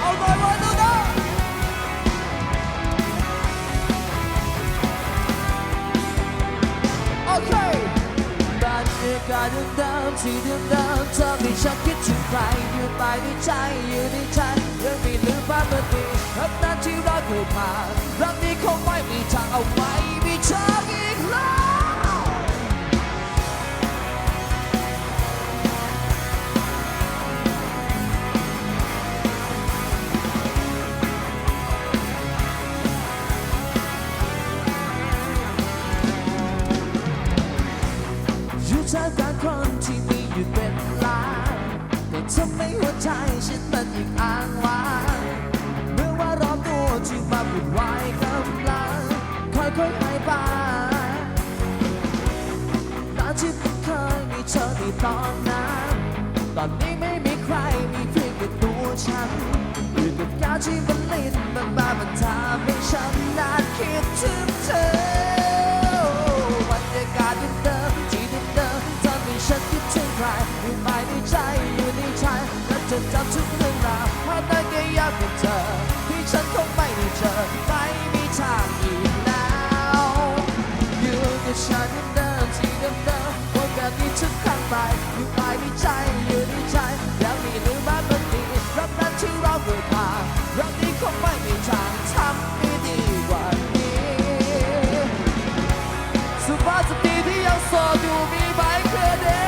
เอาหน่อยเลยนะโอเคบรรยากาศเดิมๆที่เดิมๆเธอให้ฉันคิดถึงใครอยู่ไปในใจอยู่ในใจยังไม่ลืมภาพเมื่อนี้รักนั้นที่เราเคยผ่านรักนี้คงไม่มีทางเอาไว้มีทางอี อยู่ท่ามกลางคนที่มีอยู่เป็นล้านแต่ทำให้หัวใจฉันมันยิ่งอ้างว้างเมื่อว่ารอบตัวที่มาวุ่นวายกำลังค่อยๆหายไปตอนที่เคยมีเธอในตอนนั้นตอนนี้ไม่มีใครมีเพียงแต่ตัวฉันอยู่กับการที่มันลิ้นมันมามันทำให้ฉันนานคิดถึงเธอ สุภาพสตรีที่ยังโสดอยู่มีไหมเคยเด้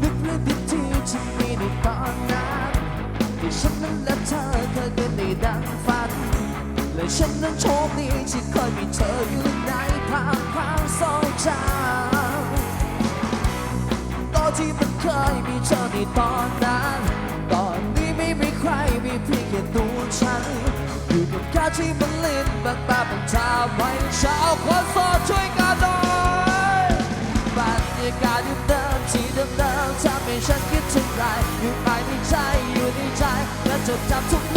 นึกเรื่องที่ที่ฉันมีในตอนนั้นที่ฉันนั้นและเธอเคยเป็นในดังฝัน และฉันนั้นโชคดีที่เคยมีเธออยู่ในภาพความทรงจำต ในตอนนั้นตอนนี้ไม่มีใครมีเพียงแค่ตัวฉัน อยู่กับการที่มันลินบางตาบางตาไว้ชาวคนโสดช่วยกันหน่อยบรรยากาศเดิมๆที่เดิมๆทำให้ฉันคิดถึงใครอยู่ภายในใจอยู่ในใจและจดจำทุก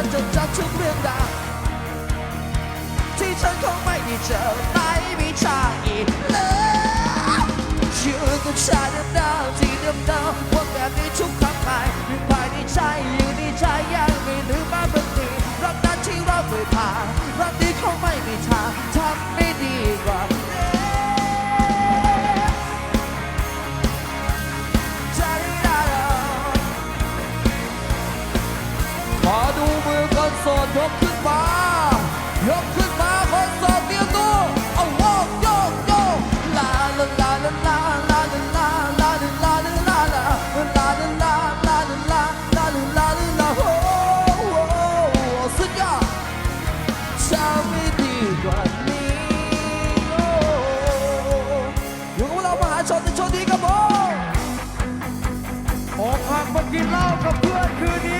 ใจและจดจำทุกเรื่องราวที่ฉันคงไม่ได้เจอไม่มีทางอีกแล้วอยู่กับฉันเดิมๆที่เดิมๆพบแบบนี้ทุกครั้งไปอยู่ภายในใจอยู่ในใจยัง ยกขึ้นมายกขึ้นมาคนโสดเตรียมตัวเอาโยกโยกโยกลาลาลาลาลาลาลาลาลาลาลาลาลาลาลาลาลาลาลาโอ้โหสุดยอดจะไม่ดีกว่านี้โอ้อยู่กับเรามหาชนในช่วงนี้ครับผมออกหักมากินเหล้ากับเพื่อนคืนนี้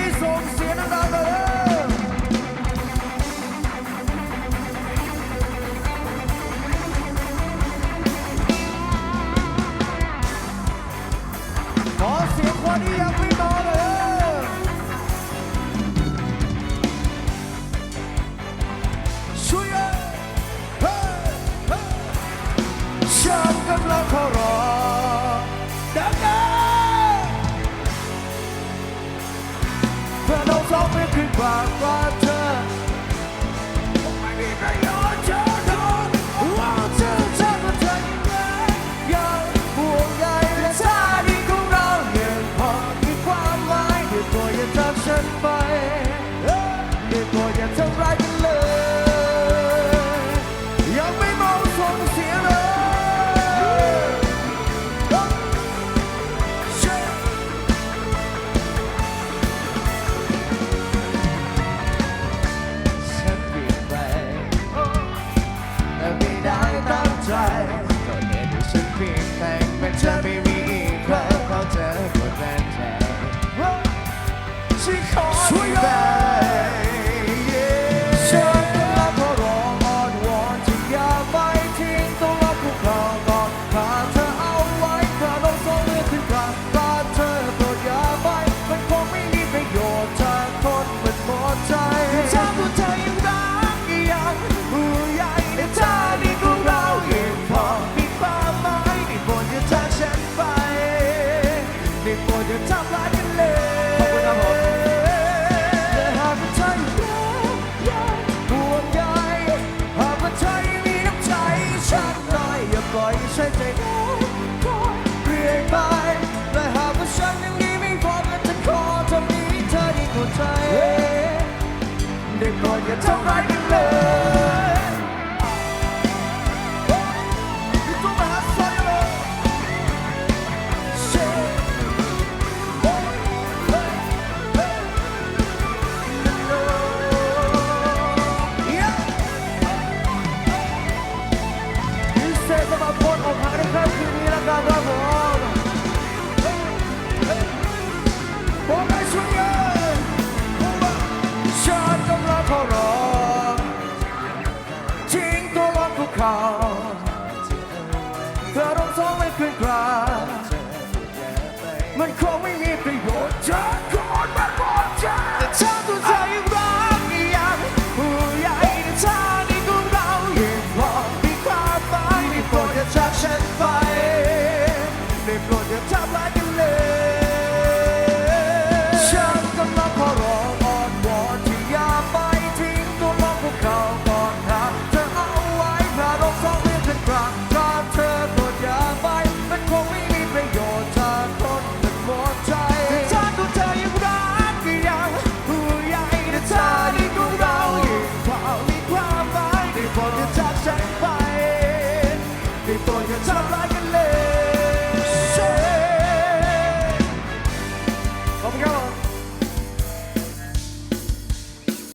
ได้โปอดอย่าทำร้ายกันเลย